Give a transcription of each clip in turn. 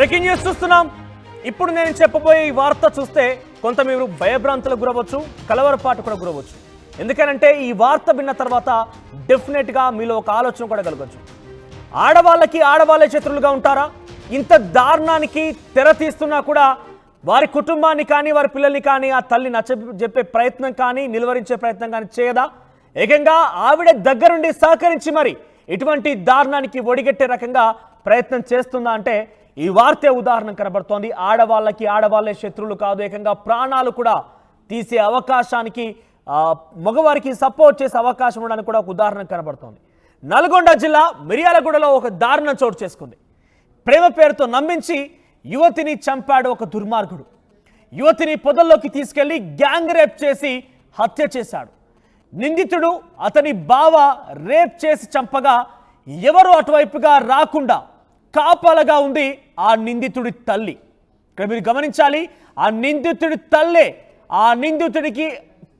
Breaking news చూస్తున్నాం. ఇప్పుడు నేను చెప్పబోయే ఈ వార్త చూస్తే కొంత మీరు భయభ్రాంతులకు గురవచ్చు కలవరపాటు కూడా గురవచ్చు ఎందుకనంటే ఈ వార్త విన్న తర్వాత డెఫినెట్గా మీలో ఒక ఆలోచన కూడా కలగచ్చు. ఆడవాళ్ళకి ఆడవాళ్ళే శత్రులుగా ఉంటారా? ఇంత దారుణానికి తెర తీస్తున్నా కూడా వారి కుటుంబాన్ని కానీ వారి పిల్లల్ని కానీ ఆ తల్లి నచ్చ చెప్పే ప్రయత్నం కానీ నిలువరించే ప్రయత్నం కానీ చేయదా? ఏకంగా ఆవిడ దగ్గరుండి సహకరించి మరి ఇటువంటి దారుణానికి ఒడిగట్టే రకంగా ప్రయత్నం చేస్తుందా అంటే ఈ వార్తే ఉదాహరణ కనబడుతోంది. ఆడవాళ్ళకి ఆడవాళ్ళే శత్రువులు కాదు. ఏకంగా ప్రాణాలు కూడా తీసే అవకాశానికి మగవారికి సపోర్ట్ చేసే అవకాశం ఉండడానికి కూడా ఒక ఉదాహరణ కనబడుతోంది. నల్గొండ జిల్లా మిర్యాలగూడలో ఒక దారుణం చోటు చేసుకుంది. ప్రేమ పేరుతో నమ్మించి యువతిని చంపాడు ఒక దుర్మార్గుడు. యువతిని పొదల్లోకి తీసుకెళ్ళి గ్యాంగ్ రేప్ చేసి హత్య చేశాడు. నిందితుడు అతని బావ రేప్ చేసి చంపగా ఎవరు అటువైపుగా రాకుండా కాపలగా ఉంది ఆ నిందితుడి తల్లి. ఇక్కడ మీరు గమనించాలి ఆ నిందితుడి తల్లే ఆ నిందితుడికి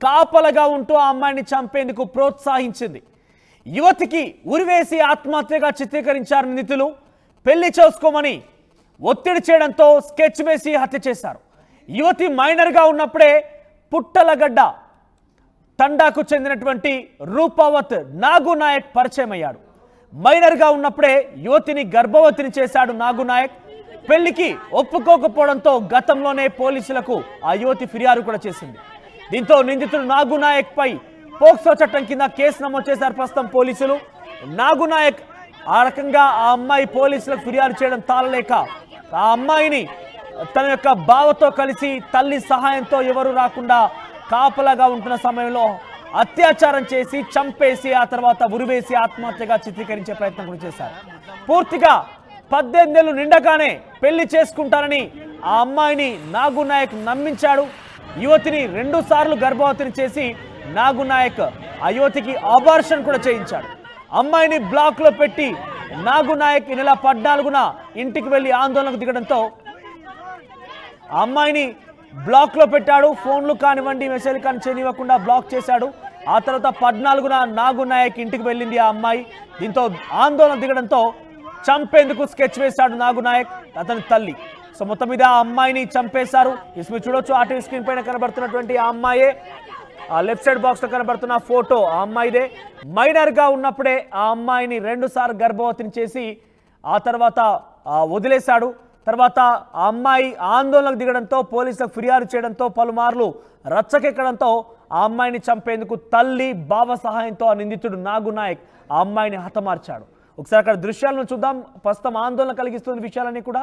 కాపలగా ఉంటూ ఆ అమ్మాయిని చంపేందుకు ప్రోత్సహించింది. యువతికి ఉరివేసి ఆత్మహత్యగా చిత్రీకరించారు నిందితులు. పెళ్ళి చేసుకోమని ఒత్తిడి చేయడంతో స్కెచ్ వేసి హత్య చేశారు. యువతి మైనర్గా ఉన్నప్పుడే పుట్టలగడ్డ తండాకు చెందినటువంటి రూపావత్ నాగు నాయక్ పరిచయం అయ్యాడు మైనర్గా ఉన్నప్పుడే యువతిని గర్భవతిని చేశాడు నాగునాయక్. పెళ్ళికి ఒప్పుకోకపోవడంతో గతంలోనే పోలీసులకు ఆ యువతి ఫిర్యాదు కూడా చేసింది. దీంతో నిందితుడు నాగునాయక్ పై పోక్సో చట్టం కింద కేసు నమోదు చేశారు ప్రస్తుతం పోలీసులు. నాగునాయక్ ఆ రకంగా ఆ అమ్మాయి పోలీసులకు ఫిర్యాదు చేయడం తాళలేక ఆ అమ్మాయిని తన యొక్క బావతో కలిసి తల్లి సహాయంతో ఎవరు రాకుండా కాపలాగా ఉంటున్న సమయంలో అత్యాచారం చేసి చంపేసి ఆ తర్వాత ఉరివేసి ఆత్మహత్యగా చిత్రీకరించే ప్రయత్నం కూడా చేశారు. పూర్తిగా పద్దెనిమిదేళ్ళు నిండగానే పెళ్ళి చేసుకుంటానని ఆ అమ్మాయిని నాగు నాయక్ నమ్మించాడు. యువతిని రెండు సార్లు గర్భవతిని చేసి నాగు నాయక్ ఆ యువతికి అబార్షన్ కూడా చేయించాడు. అమ్మాయిని బ్లాక్లో పెట్టి నాగు నాయక్ ఈ నెల పద్నాలుగున ఇంటికి వెళ్ళి ఆందోళనకు దిగడంతో ఆ అమ్మాయిని బ్లాక్లో పెట్టాడు. ఫోన్లు కానివ్వండి మెసేజ్లు కానీ చేయనివ్వకుండా బ్లాక్ చేశాడు. ఆ తర్వాత పద్నాలుగున నాగు నాయక్ ఇంటికి వెళ్ళింది ఆ అమ్మాయి. దీంతో ఆందోళన దిగడంతో చంపేందుకు స్కెచ్ వేశాడు నాగు నాయక్ అతని తల్లి. సో మొత్తం మీద ఆ అమ్మాయిని చంపేశారు. ఇస్ మీరు చూడొచ్చు ఆ టీవీ స్క్రీన్ పైన కనబడుతున్నటువంటి ఆ అమ్మాయే. ఆ లెఫ్ట్ సైడ్ బాక్స్లో కనబడుతున్న ఫోటో ఆ అమ్మాయిదే. మైనర్గా ఉన్నప్పుడే ఆ అమ్మాయిని రెండుసార్లు గర్భవతిని చేసి ఆ తర్వాత వదిలేశాడు. తర్వాత ఆ అమ్మాయి ఆందోళనకు దిగడంతో పోలీసులకు ఫిర్యాదు చేయడంతో పలుమార్లు రచ్చకెక్కడంతో ఆ అమ్మాయిని చంపేందుకు తల్లి బావ సహాయంతో ఆ నిందితుడు నాగు నాయక్ ఆ అమ్మాయిని హతమార్చాడు. ఒకసారి అక్కడ దృశ్యాలను చూద్దాం. ప్రస్తుతం ఆందోళన కలిగిస్తున్న విషయాలన్నీ కూడా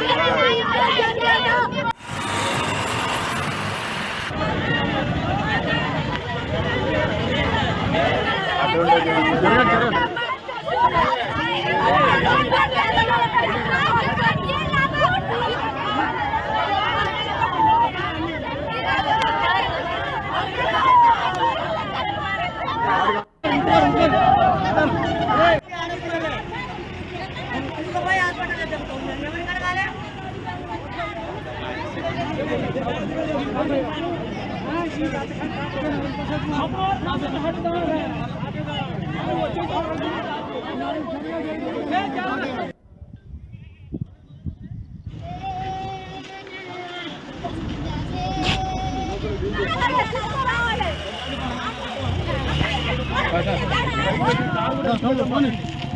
justice.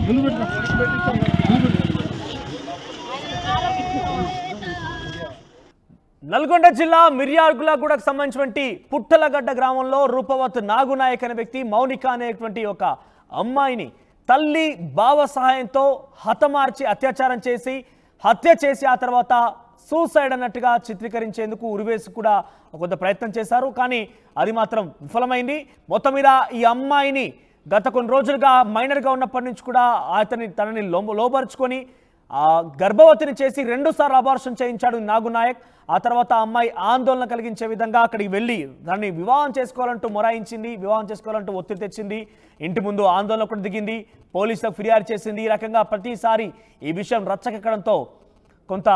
ముందు పెట్టు నల్గొండ జిల్లా మిర్యాలగూడకు సంబంధించినటువంటి పుట్టలగడ్డ గ్రామంలో రూపవత్ నాగునాయక్ అనే వ్యక్తి మౌనిక అనేటువంటి ఒక అమ్మాయిని తల్లి బావ సహాయంతో హతమార్చి అత్యాచారం చేసి హత్య చేసి ఆ తర్వాత సూసైడ్ అన్నట్టుగా చిత్రీకరించేందుకు ఉరివేసి కూడా కొంత ప్రయత్నం చేశారు. కానీ అది మాత్రం విఫలమైంది. మొత్తం మీద ఈ అమ్మాయిని గత కొన్ని రోజులుగా మైనర్గా ఉన్నప్పటి నుంచి కూడా అతని తనని లోబరుచుకొని లోపరుచుకొని గర్భవతిని చేసి రెండుసార్లు అబార్షన్ చేయించాడు నాగు నాయక్. ఆ తర్వాత అమ్మాయి ఆందోళన కలిగించే విధంగా అక్కడికి వెళ్ళి దాన్ని వివాహం చేసుకోవాలంటూ మొరాయించింది వివాహం చేసుకోవాలంటూ ఒత్తిడి తెచ్చింది ఇంటి ముందు ఆందోళన కూడా దిగింది పోలీసులకు ఫిర్యాదు చేసింది. ఈ రకంగా ప్రతిసారి ఈ విషయం రచ్చకెక్కడంతో కొంత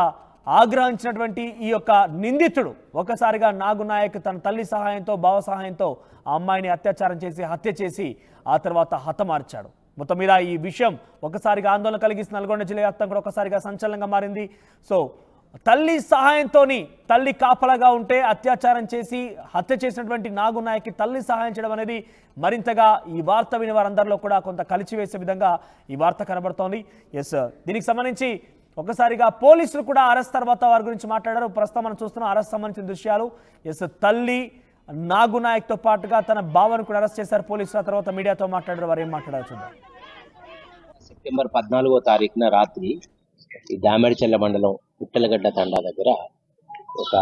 ఆగ్రహించినటువంటి ఈ యొక్క నిందితుడు ఒకసారిగా నాగునాయక్ తన తల్లి సహాయంతో బావ సహాయంతో ఆ అమ్మాయిని అత్యాచారం చేసి హత్య చేసి ఆ తర్వాత హతమార్చాడు. మొత్తం మీద ఈ విషయం ఒకసారిగా ఆందోళన కలిగిస్తున్న నల్గొండ జిల్లా వ్యాప్తం కూడా ఒకసారిగా సంచలనంగా మారింది. సో తల్లి సహాయంతో తల్లి కాపలాగా ఉంటే అత్యాచారం చేసి హత్య చేసినటువంటి నాగునాయకి తల్లి సహాయం చేయడం అనేది మరింతగా ఈ వార్త విని వారందరిలో కూడా కొంత కలిచివేసే విధంగా ఈ వార్త కనబడుతోంది. ఎస్ దీనికి సంబంధించి ఒకసారిగా పోలీసులు కూడా అరెస్ట్ తర్వాత వారి గురించి మాట్లాడారు. ప్రస్తుతం మనం చూస్తున్నాం అరెస్ట్ సంబంధించిన దృశ్యాలు. ఎస్ తల్లి నాగు నాయక్తో పాటుగా తన బావను కూడా అరెస్ట్ చేశారు పోలీసులు. ఆ తర్వాత మీడియాతో మాట్లాడారు. వారు ఏం మాట్లాడారు చూద్దాం. సెప్టెంబర్ పద్నాలుగో తారీఖున రాత్రి ఈ దామెడిచెల్ల మండలం పుట్టలగడ్డ తండా దగ్గర ఒక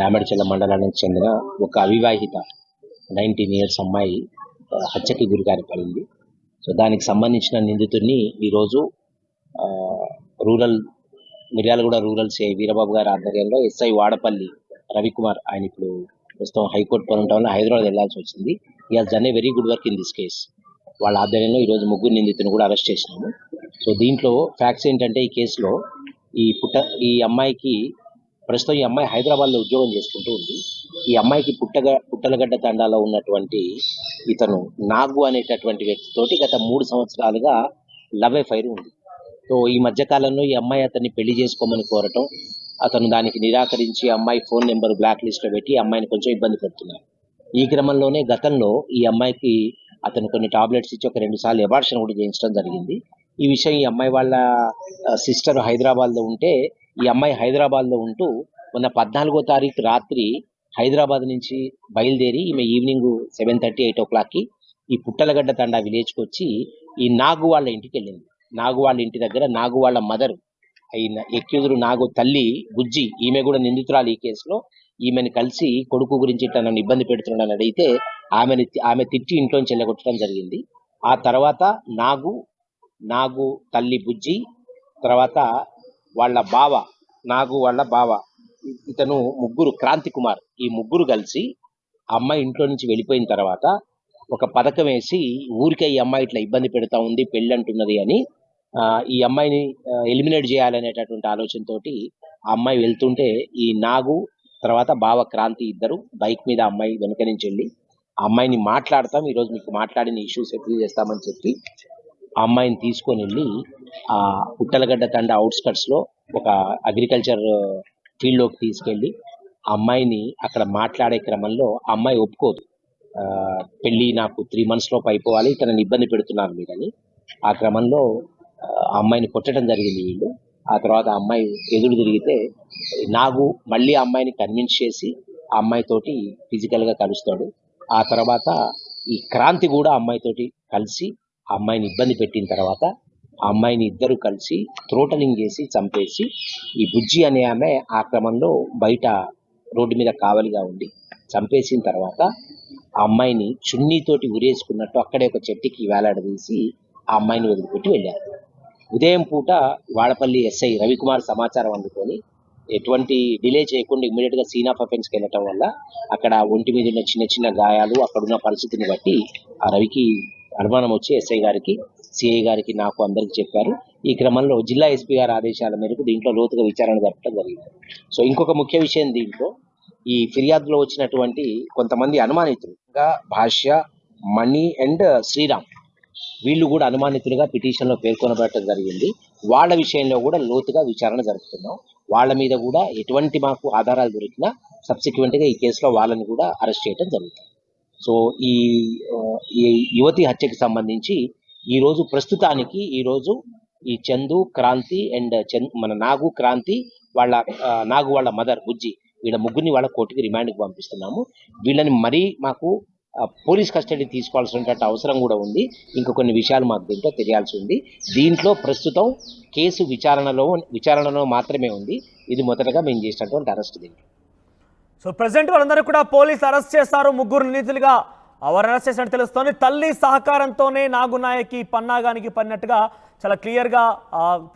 దామెడిచెల్ల మండలానికి చెందిన ఒక అవివాహిత నైన్టీన్ ఇయర్స్ అమ్మాయి హత్యకి గురికారి పడింది. సో దానికి సంబంధించిన నిందితుడిని ఈరోజు rural Miryalaguda rural CI Veerababu గారి ఆధ్వర్యంలో ఎస్ఐ వాడపల్లి రవికుమార్ ఆయన ఇప్పుడు ప్రస్తుతం హైకోర్టు పని ఉండటం వల్ల హైదరాబాద్ వెళ్ళాల్సి వచ్చింది. He has done a very good work in this case వాళ్ళ ఆధ్వర్యంలో ఈరోజు ముగ్గురు నిందితులను కూడా అరెస్ట్ చేసినాము సో దీంట్లో ఫ్యాక్ట్స్ ఏంటంటే ఈ కేసులో ఈ పుట్ట ఈ అమ్మాయికి ప్రస్తుతం ఈ అమ్మాయి హైదరాబాద్లో ఉద్యోగం చేసుకుంటూ ఉంది. ఈ అమ్మాయికి పుట్టగ పుట్టలగడ్డ తండాలో ఉన్నటువంటి ఇతను నాగు అనేటటువంటి వ్యక్తితోటి గత మూడు సంవత్సరాలుగా లవ్ ఎఫైర్ ఉంది. సో ఈ మధ్య కాలంలో ఈ అమ్మాయి అతన్ని పెళ్ళి చేసుకోమని కోరటం అతను దానికి నిరాకరించి అమ్మాయి ఫోన్ నెంబర్ బ్లాక్ లిస్ట్లో పెట్టి అమ్మాయిని కొంచెం ఇబ్బంది పెడుతున్నారు ఈ క్రమంలోనే గతంలో ఈ అమ్మాయికి అతను కొన్ని టాబ్లెట్స్ ఇచ్చి ఒక రెండు సార్లు ఎబార్షన్ కూడా చేయించడం జరిగింది. ఈ విషయం ఈ అమ్మాయి వాళ్ళ సిస్టర్ హైదరాబాద్లో ఉంటే ఈ అమ్మాయి హైదరాబాద్లో ఉంటూ మొన్న పద్నాలుగో తారీఖు రాత్రి హైదరాబాద్ నుంచి బయలుదేరి ఈమె ఈవినింగ్ సెవెన్ థర్టీ ఎయిట్ ఓ క్లాక్కి ఈ పుట్టలగడ్డ తండా విలేజ్కి వచ్చి ఈ నాగు వాళ్ళ ఇంటికి వెళ్ళింది. నాగు వాళ్ళ ఇంటి దగ్గర నాగు వాళ్ళ మదర్ అయిన ఎక్యూదురు నాగు తల్లి బుజ్జి ఈమె కూడా నిందితురాలు ఈ కేసులో. ఈమెను కలిసి కొడుకు గురించి ఇట్లా నన్ను ఇబ్బంది పెడుతున్నాడని అడిగితే ఆమెని ఆమె తిట్టి ఇంట్లోంచి వెళ్ళగొట్టడం జరిగింది. ఆ తర్వాత నాగు నాగు తల్లి బుజ్జి తర్వాత వాళ్ళ బావ నాగు వాళ్ళ బావ ఇతను ముగ్గురు క్రాంతి కుమార్ ఈ ముగ్గురు కలిసి ఆ అమ్మాయి ఇంట్లో నుంచి వెళ్ళిపోయిన తర్వాత ఒక పథకం వేసి ఊరికే ఈ అమ్మాయి ఇట్లా ఇబ్బంది పెడతా ఉంది పెళ్ళి అంటున్నది అని ఈ అమ్మాయిని ఎలిమినేట్ చేయాలనేటటువంటి ఆలోచనతోటి ఆ అమ్మాయి వెళ్తుంటే ఈ నాగు తర్వాత బావ క్రాంతి ఇద్దరు బైక్ మీద అమ్మాయి వెనక నుంచి వెళ్ళి ఆ అమ్మాయిని మాట్లాడతాం ఈరోజు మీకు మాట్లాడిన ఇష్యూస్ సెటిల్ చేస్తామని చెప్పి ఆ అమ్మాయిని తీసుకొని వెళ్ళి ఆ పుట్టలగడ్డ తండ అవుట్స్కట్స్లో ఒక అగ్రికల్చర్ ఫీల్డ్లోకి తీసుకెళ్ళి ఆ అమ్మాయిని అక్కడ మాట్లాడే క్రమంలో ఆ అమ్మాయి ఒప్పుకోదు. పెళ్ళి నాకు త్రీ మంత్స్ లోపు అయిపోవాలి తనని ఇబ్బంది పెడుతున్నారు మీరని. ఆ క్రమంలో ఆ అమ్మాయిని కొట్టడం జరిగింది వీళ్ళు. ఆ తర్వాత ఆ అమ్మాయి ఎదురు తిరిగితే నాగు మళ్ళీ అమ్మాయిని కన్విన్స్ చేసి ఆ అమ్మాయితోటి ఫిజికల్గా కలుస్తాడు. ఆ తర్వాత ఈ క్రాంతి కూడా అమ్మాయితోటి కలిసి ఆ అమ్మాయిని ఇబ్బంది పెట్టిన తర్వాత ఆ అమ్మాయిని ఇద్దరు కలిసి త్రోటలింగ్ చేసి చంపేసి ఈ బుజ్జి అనే ఆమె ఆ క్రమంలో బయట రోడ్డు మీద కావలిగా ఉండి చంపేసిన తర్వాత ఆ అమ్మాయిని చున్నీతోటి ఉరేసుకున్నట్టు అక్కడే ఒక చెట్టుకి వేలాడదీసి ఆ అమ్మాయిని వదిలిపెట్టి వెళ్ళారు. ఉదయం పూట వాడపల్లి ఎస్ఐ రవికుమార్ సమాచారం అందుకొని ఎటువంటి డిలే చేయకుండా ఇమ్మీడియట్గా సీన్ ఆఫ్ అఫెన్స్కి వెళ్ళటం వల్ల అక్కడ ఒంటి మీద ఉన్న చిన్న చిన్న గాయాలు అక్కడున్న పరిస్థితిని బట్టి ఆ రవికి అనుమానం వచ్చి ఎస్ఐ గారికి సిఐ గారికి నాకు అందరికి చెప్పారు. ఈ క్రమంలో జిల్లా ఎస్పీ గారి ఆదేశాల మేరకు దీంట్లో లోతుగా విచారణ జరపడం జరిగింది. సో ఇంకొక ముఖ్య విషయం దీంట్లో ఈ ఫిర్యాదులో వచ్చినటువంటి కొంతమంది అనుమానితులు ఇంకా భాష్య మణి అండ్ శ్రీరామ్ వీళ్ళు కూడా అనుమానితులుగా పిటిషన్లో పేర్కొనబడటం జరిగింది. వాళ్ళ విషయంలో కూడా లోతుగా విచారణ జరుపుతున్నాం. వాళ్ళ మీద కూడా ఎటువంటి మాకు ఆధారాలు దొరికినా సబ్సిక్వెంట్గా ఈ కేసులో వాళ్ళని కూడా అరెస్ట్ చేయడం జరుగుతుంది. సో ఈ ఈ యువతి హత్యకి సంబంధించి ఈరోజు ప్రస్తుతానికి ఈరోజు ఈ చందు క్రాంతి అండ్ చంద్ మన నాగు క్రాంతి వాళ్ళ నాగు వాళ్ళ మదర్ బుజ్జి వీళ్ళ ముగ్గురిని వాళ్ళ కోర్టుకి రిమాండ్కి పంపిస్తున్నాము. వీళ్ళని మరీ మాకు పోలీస్ కస్టడీ తీసుకోవాల్సినటువంటి అవసరం కూడా ఉంది. ఇంకా కొన్ని విషయాలు మాకు దీంట్లో తెలియాల్సి ఉంది. దీంట్లో ప్రస్తుతం కేసు విచారణలో విచారణలో మాత్రమే ఉంది. ఇది మొదటగా మేము చేసినటువంటి అరెస్ట్ దీంట్లో. సో ప్రజెంట్ వాళ్ళందరూ కూడా పోలీస్ అరెస్ట్ చేస్తారు. ముగ్గురు నిందితులుగా వారు అరెస్ట్ చేసినట్టు తెలుస్తోంది. తల్లి సహకారంతోనే నాగునాయకి పన్నాగానికి పడినట్టుగా చాలా క్లియర్గా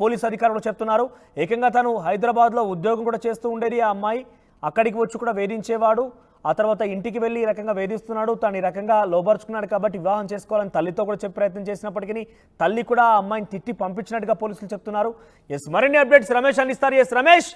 పోలీస్ అధికారులు చెప్తున్నారు. ఏకంగా తను హైదరాబాద్లో ఉద్యోగం కూడా చేస్తూ ఉండేది ఆ అమ్మాయి. అక్కడికి వచ్చి కూడా వేధించేవాడు. ఆ తర్వాత ఇంటికి వెళ్ళి ఈ రకంగా వేధిస్తున్నాడు తను ఈ రకంగా లోబరుచుకున్నాడు కాబట్టి వివాహం చేసుకోవాలని తల్లితో కూడా చెప్పే ప్రయత్నం చేసినప్పటికీ తల్లి కూడా ఆ అమ్మాయిని తిట్టి పంపించినట్టుగా పోలీసులు చెప్తున్నారు. ఎస్ మరిన్ని అప్డేట్స్ రమేష్ అందిస్తారు. ఎస్ రమేష్.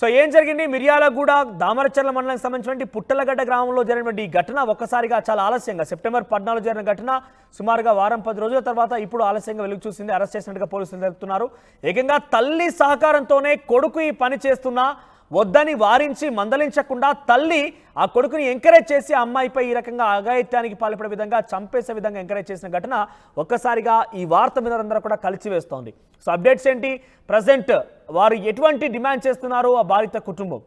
సో ఏం జరిగింది? మిర్యాలగూడ దామరచర్ల మండలానికి సంబంధించినటువంటి పుట్టలగడ్డ గ్రామంలో జరిగినటువంటి ఈ ఘటన ఒక్కసారిగా చాలా ఆలస్యంగా సెప్టెంబర్ పద్నాలుగు జరిగిన ఘటన సుమారుగా వారం పది రోజుల తర్వాత ఇప్పుడు ఆలస్యంగా వెలుగు చూసింది. అరెస్ట్ చేసినట్టుగా పోలీసులు చెప్తున్నారు. ఏకంగా తల్లి సహకారంతోనే కొడుకు ఈ పని చేస్తున్నా వద్దని వారించి మందలించకుండా తల్లి ఆ కొడుకుని ఎంకరేజ్ చేసి ఆ అమ్మాయిపై ఈ రకంగా అఘాయిత్యానికి పాల్పడే విధంగా చంపేసే విధంగా ఎంకరేజ్ చేసిన ఘటన ఒక్కసారిగా ఈ వార్త మీద అందరూ కూడా కలిచివేస్తోంది సో అప్డేట్స్ ఏంటి? ప్రజెంట్ వారు ఎటువంటి డిమాండ్ చేస్తున్నారు ఆ బాధిత కుటుంబం.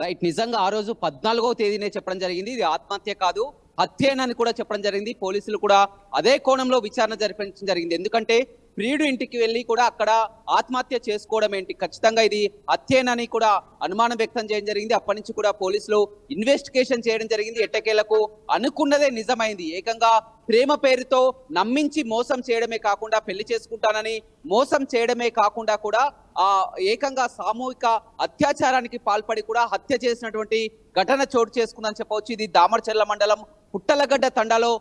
రైట్ నిజంగా ఆ రోజు పద్నాలుగో తేదీనే చెప్పడం జరిగింది. ఇది ఆత్మహత్య కాదు హత్యేనని కూడా చెప్పడం జరిగింది. పోలీసులు కూడా అదే కోణంలో విచారణ జరిపించడం జరిగింది. ఎందుకంటే ప్రియుడు ఇంటికి వెళ్ళి కూడా అక్కడ ఆత్మహత్య చేసుకోవడం ఏంటి? ఖచ్చితంగా ఇది హత్యేనని కూడా అనుమానం వ్యక్తం చేయడం జరిగింది. అప్పటి నుంచి కూడా పోలీసులు ఇన్వెస్టిగేషన్ చేయడం జరిగింది. ఎట్టకేలకు అనుకున్నదే నిజమైంది. ఏకంగా ప్రేమ పేరుతో నమ్మించి మోసం చేయడమే కాకుండా పెళ్ళి చేసుకుంటానని మోసం చేయడమే కాకుండా కూడా ఆ ఏకంగా సామూహిక అత్యాచారానికి పాల్పడి కూడా హత్య చేసినటువంటి ఘటన చోటు చేసుకుందని చెప్పవచ్చు. ఇది దామర్చెల్ల మండలం పుట్టలగడ్డ తండాలో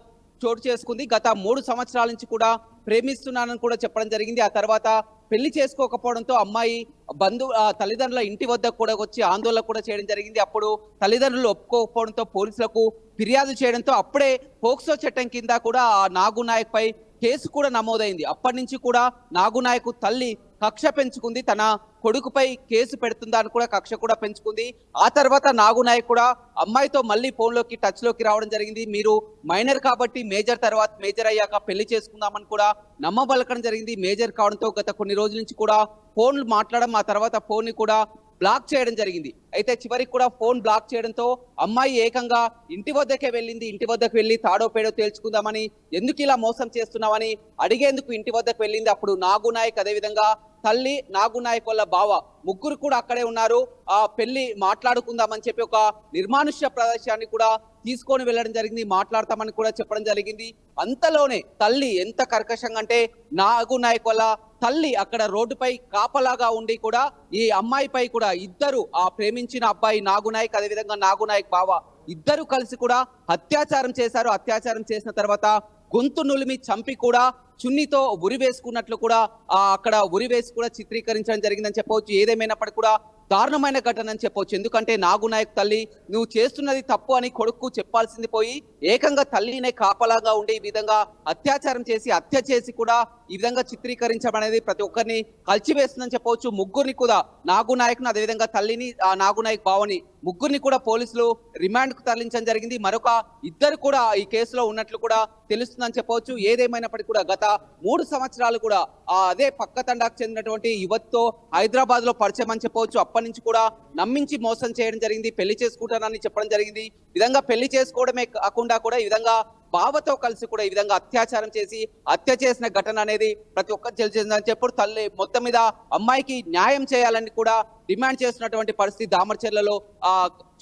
చోటు చేసుకుంది. గత మూడు సంవత్సరాల నుంచి కూడా ప్రేమిస్తున్నానని కూడా చెప్పడం జరిగింది. ఆ తర్వాత పెళ్ళి చేసుకోకపోవడంతో అమ్మాయి బంధు ఆ తల్లిదండ్రుల ఇంటి వద్ద కూడా వచ్చి ఆందోళన కూడా చేయడం జరిగింది. అప్పుడు తల్లిదండ్రులు ఒప్పుకోకపోవడంతో పోలీసులకు ఫిర్యాదు చేయడంతో అప్పుడే పోక్సో చట్టం కింద కూడా ఆ నాగు నాయక్ పై కేసు కూడా నమోదైంది. అప్పటి నుంచి కూడా నాగునాయకు తల్లి కక్ష పెంచుకుంది. తన కొడుకుపై కేసు పెడుతుందా అని కూడా కక్ష కూడా పెంచుకుంది. ఆ తర్వాత నాగునాయక్ కూడా అమ్మాయితో మళ్ళీ ఫోన్లోకి టచ్లోకి రావడం జరిగింది. మీరు మైనర్ కాబట్టి మేజర్ తర్వాత మేజర్ అయ్యాక పెళ్ళి చేసుకుందామని కూడా నమ్మబలకడం జరిగింది. మేజర్ కావడంతో గత కొన్ని రోజుల నుంచి కూడా ఫోన్లు మాట్లాడడం ఆ తర్వాత ఫోన్ని కూడా బ్లాక్ చేయడం జరిగింది. అయితే చివరికి కూడా ఫోన్ బ్లాక్ చేయడంతో అమ్మాయి ఏకంగా ఇంటి వద్దకే వెళ్ళింది. ఇంటి వద్దకు వెళ్ళి తాడో పేడో తేల్చుకుందామని ఎందుకు ఇలా మోసం చేస్తున్నామని అడిగేందుకు ఇంటి వద్దకు వెళ్ళింది. అప్పుడు నాగు నాయక్ అదేవిధంగా తల్లి నాగునాయక్ వాళ్ళ బావ ముగ్గురు కూడా అక్కడే ఉన్నారు. ఆ పెళ్ళి మాట్లాడుకుందామని చెప్పి ఒక నిర్మానుష్య ప్రదేశాన్ని కూడా తీసుకొని వెళ్ళడం జరిగింది. మాట్లాడతామని కూడా చెప్పడం జరిగింది. అంతలోనే తల్లి ఎంత కర్కశంగా అంటే నాగునాయక్ వాళ్ళ తల్లి అక్కడ రోడ్డుపై కాపలాగా ఉండి కూడా ఈ అమ్మాయిపై కూడా ఇద్దరు ఆ ప్రేమించిన అబ్బాయి నాగునాయక్ అదేవిధంగా నాగునాయక్ బావ ఇద్దరు కలిసి కూడా అత్యాచారం చేశారు. అత్యాచారం చేసిన తర్వాత గొంతు నులిమి చంపి కూడా చున్నీతో ఉరి వేసుకున్నట్లు కూడా ఆ అక్కడ ఉరి వేసి కూడా చిత్రీకరించడం జరిగిందని చెప్పవచ్చు. ఏదేమైనప్పటికీ కూడా దారుణమైన ఘటన అని చెప్పవచ్చు. ఎందుకంటే నాగునాయక్ తల్లి నువ్వు చేస్తున్నది తప్పు అని కొడుకు చెప్పాల్సింది పోయి ఏకంగా తల్లినే కాపలాగా ఉండే ఈ విధంగా అత్యాచారం చేసి హత్య చేసి కూడా ఈ విధంగా చిత్రీకరించడం అనేది ప్రతి ఒక్కరిని కలిచివేస్తుందని చెప్పవచ్చు. ముగ్గురిని కూడా నాగునాయక్ను అదేవిధంగా తల్లిని ఆ నాగునాయక్ బావని ముగ్గురిని కూడా పోలీసులు రిమాండ్కు తరలించడం జరిగింది. మరొక ఇద్దరు కూడా ఈ కేసులో ఉన్నట్లు కూడా తెలుస్తుందని చెప్పవచ్చు. ఏదేమైనప్పటికీ కూడా గత మూడు సంవత్సరాలు కూడా ఆ అదే పక్క తండాకు చెందినటువంటి యువతితో హైదరాబాద్లో పరిచయం అని చెప్పవచ్చు. అప్పటి నుంచి కూడా నమ్మించి మోసం చేయడం జరిగింది. పెళ్ళి చేసుకుంటానని చెప్పడం జరిగింది. విధంగా పెళ్ళి చేసుకోవడమే కాకుండా కూడా ఈ విధంగా బావతో కలిసి కూడా ఈ విధంగా అత్యాచారం చేసి హత్య చేసిన ఘటన అనేది ప్రతి ఒక్కరు తెలిసిందని చెప్పుడు. తల్లి మొత్తం మీద అమ్మాయికి న్యాయం చేయాలని కూడా డిమాండ్ చేస్తున్నటువంటి పరిస్థితి దామర్చెర్లలో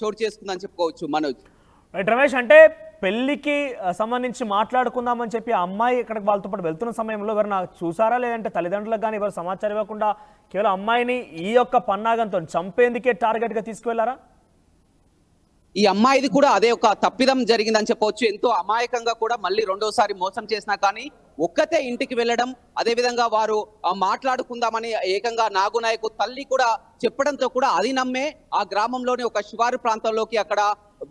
చోటు చేసుకుందని చెప్పుకోవచ్చు మనోజ్. రమేష్ అంటే పెళ్ళికి సంబంధించి మాట్లాడుకుందామని చెప్పి అమ్మాయి ఇక్కడికి వాళ్ళతో పాటు వెళ్తున్న సమయంలో ఎవరు నాకు చూసారా? లేదంటే తల్లిదండ్రులకు కానీ ఎవరు సమాచారం ఇవ్వకుండా కేవలం అమ్మాయిని ఈ యొక్క పన్నాగంతో చంపేందుకే టార్గెట్గా తీసుకువెళ్ళారా? ఈ అమ్మాయిది కూడా అదే ఒక తప్పిదం జరిగిందని చెప్పవచ్చు. ఎంతో అమాయకంగా కూడా మళ్ళీ రెండోసారి మోసం చేసినా కానీ ఒక్కతే ఇంటికి వెళ్ళడం అదే విధంగా వారు మాట్లాడుకుందామని ఏకంగా నాగునాయకు తల్లి కూడా చెప్పడంతో కూడా అది నమ్మే ఆ గ్రామంలోని ఒక శివారు ప్రాంతంలోకి అక్కడ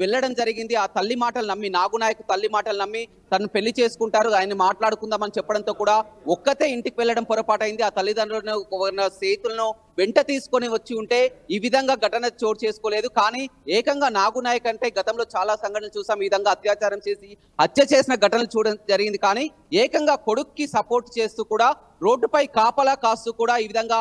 వెళ్ళడం జరిగింది. ఆ తల్లి మాటలు నమ్మి నాగునాయకు తల్లి మాటలు నమ్మి తను పెళ్ళి చేసుకుంటారు ఆయన మాట్లాడుకుందామని చెప్పడంతో కూడా ఒక్కతే ఇంటికి వెళ్ళడం పొరపాటైంది. ఆ తల్లిదండ్రులను స్నేహితులను వెంట తీసుకొని వచ్చి ఉంటే ఈ విధంగా ఘటన చోటు చేసుకోలేదు. కానీ ఏకంగా నాగునాయక్ అంటే గతంలో చాలా సంఘటనలు చూసాం. ఈ విధంగా అత్యాచారం చేసి హత్య చేసిన ఘటనలు చూడడం జరిగింది. కానీ ఏకంగా కొడుక్కి సపోర్ట్ చేస్తూ కూడా రోడ్డుపై కాపలా కాస్తూ కూడా ఈ విధంగా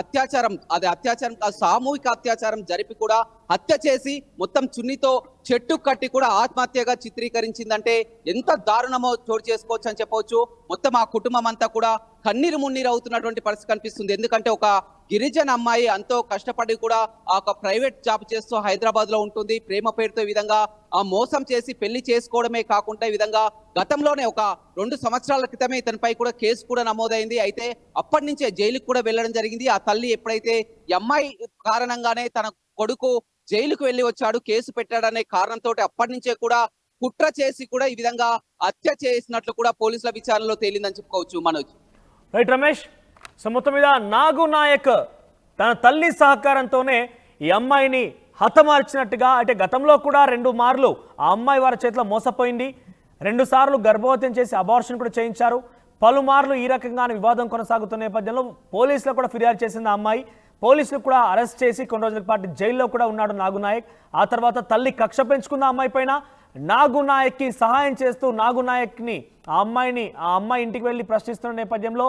అత్యాచారం అది అత్యాచారం సామూహిక అత్యాచారం జరిపి కూడా హత్య చేసి మొత్తం చున్నితో చెట్టు కట్టి కూడా ఆత్మహత్యగా చిత్రీకరించిందంటే ఎంత దారుణమో చోటు చేసుకోవచ్చు అని చెప్పవచ్చు. మొత్తం ఆ కుటుంబం అంతా కూడా కన్నీరు మున్నీరు అవుతున్నటువంటి పరిస్థితి కనిపిస్తుంది. ఎందుకంటే ఒక గిరిజన అమ్మాయి ఎంతో కష్టపడి కూడా ఆ ఒక ప్రైవేట్ జాబ్ చేస్తూ హైదరాబాద్లో ఉంటుంది. ప్రేమ పేరుతో ఈ విధంగా ఆ మోసం చేసి పెళ్ళి చేసుకోవడమే కాకుండా ఈ విధంగా గతంలోనే ఒక రెండు సంవత్సరాల క్రితమే ఇతనిపై కూడా కేసు కూడా నమోదైంది. అయితే అప్పటి నుంచే జైలుకు కూడా వెళ్ళడం జరిగింది. ఆ తల్లి ఎప్పుడైతే ఈ అమ్మాయి కారణంగానే తన కొడుకు జైలుకు వెళ్ళి వచ్చాడు కేసు పెట్టాడనే కారణంతో అప్పటి నుంచే కూడా కుట్ర చేసి కూడా ఈ విధంగా హత్య చేసినట్లు కూడా పోలీసుల విచారణలో తేలిందని చెప్పుకోవచ్చు మనోజ్. రైట్ రమేష్ సో మొత్తం మీద నాగు నాయక్ తన తల్లి సహకారంతోనే ఈ అమ్మాయిని హతమార్చినట్టుగా అంటే గతంలో కూడా రెండు మార్లు ఆ అమ్మాయి వారి చేతిలో మోసపోయింది. రెండు సార్లు గర్భవతిని చేసి అబార్షన్ కూడా చేయించారు. పలుమార్లు ఈ రకంగానే వివాదం కొనసాగుతున్న నేపథ్యంలో పోలీసులకు కూడా ఫిర్యాదు చేసింది ఆ అమ్మాయి. పోలీసులు కూడా అరెస్ట్ చేసి కొన్ని రోజుల పాటు జైల్లో కూడా ఉన్నాడు నాగునాయక్. ఆ తర్వాత తల్లి కక్ష పెంచుకున్న అమ్మాయి పైన? నాగునాయక్కి సహాయం చేస్తూ నాగునాయక్ని ఆ అమ్మాయిని ఆ అమ్మాయి ఇంటికి వెళ్ళి ప్రశ్నిస్తున్న నేపథ్యంలో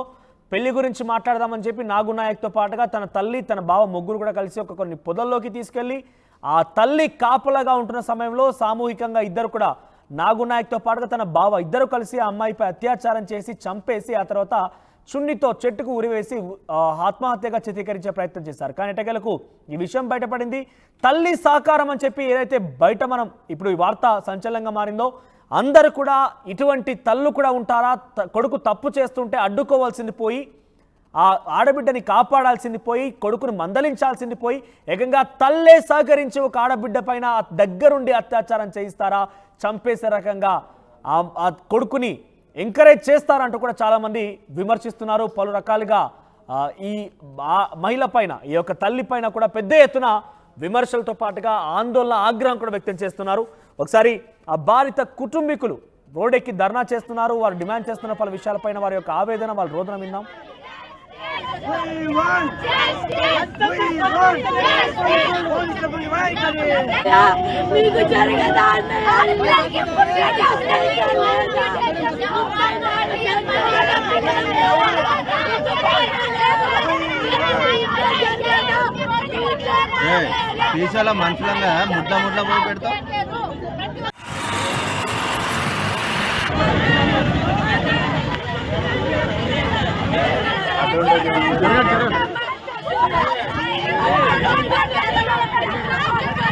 పెళ్ళి గురించి మాట్లాడదామని చెప్పి నాగునాయక్తో పాటుగా తన తల్లి తన బావ ముగ్గురు కూడా కలిసి ఒక కొన్ని పొదల్లోకి తీసుకెళ్ళి ఆ తల్లి కాపలాగా ఉంటున్న సమయంలో సామూహికంగా ఇద్దరు కూడా నాగునాయక్తో పాటుగా తన బావ ఇద్దరు కలిసి ఆ అమ్మాయిపై అత్యాచారం చేసి చంపేసి ఆ తర్వాత చున్నితో చెట్టుకు ఉరివేసి ఆత్మహత్యగా చిత్రీకరించే ప్రయత్నం చేశారు. కానీ ఎటగలకు ఈ విషయం బయటపడింది? తల్లి సహకారం అని చెప్పి ఏదైతే బయట మనం ఇప్పుడు ఈ వార్త సంచలనంగా మారిందో అందరు కూడా ఇటువంటి తల్లు కూడా ఉంటారా? త- కొడుకు తప్పు చేస్తుంటే అడ్డుకోవాల్సింది పోయి ఆ ఆడబిడ్డని కాపాడాల్సింది పోయి కొడుకును మందలించాల్సింది పోయి ఏకంగా తల్లే సహకరించి ఒక ఆడబిడ్డ పైన దగ్గరుండి అత్యాచారం చేయిస్తారా? చంపేసే రకంగా ఆ కొడుకుని ఎంకరేజ్ చేస్తారంటూ కూడా చాలామంది విమర్శిస్తున్నారు. పలు రకాలుగా ఈ మహిళ పైన ఈ యొక్క తల్లి పైన కూడా పెద్ద ఎత్తున విమర్శలతో పాటుగా ఆందోళన ఆగ్రహం కూడా వ్యక్తం చేస్తున్నారు. ఒకసారి ఆ బాధిత కుటుంబీకులు రోడ్డెక్కి ధర్నా చేస్తున్నారు. వారు డిమాండ్ చేస్తున్న పలు విషయాలపైన వారి యొక్క ఆవేదన వాళ్ళు రోదన విన్నాం తీసాల మనుషులంగా ముడ్ల ముడ్ల పోయి పెడతావు పెడతా Thank you.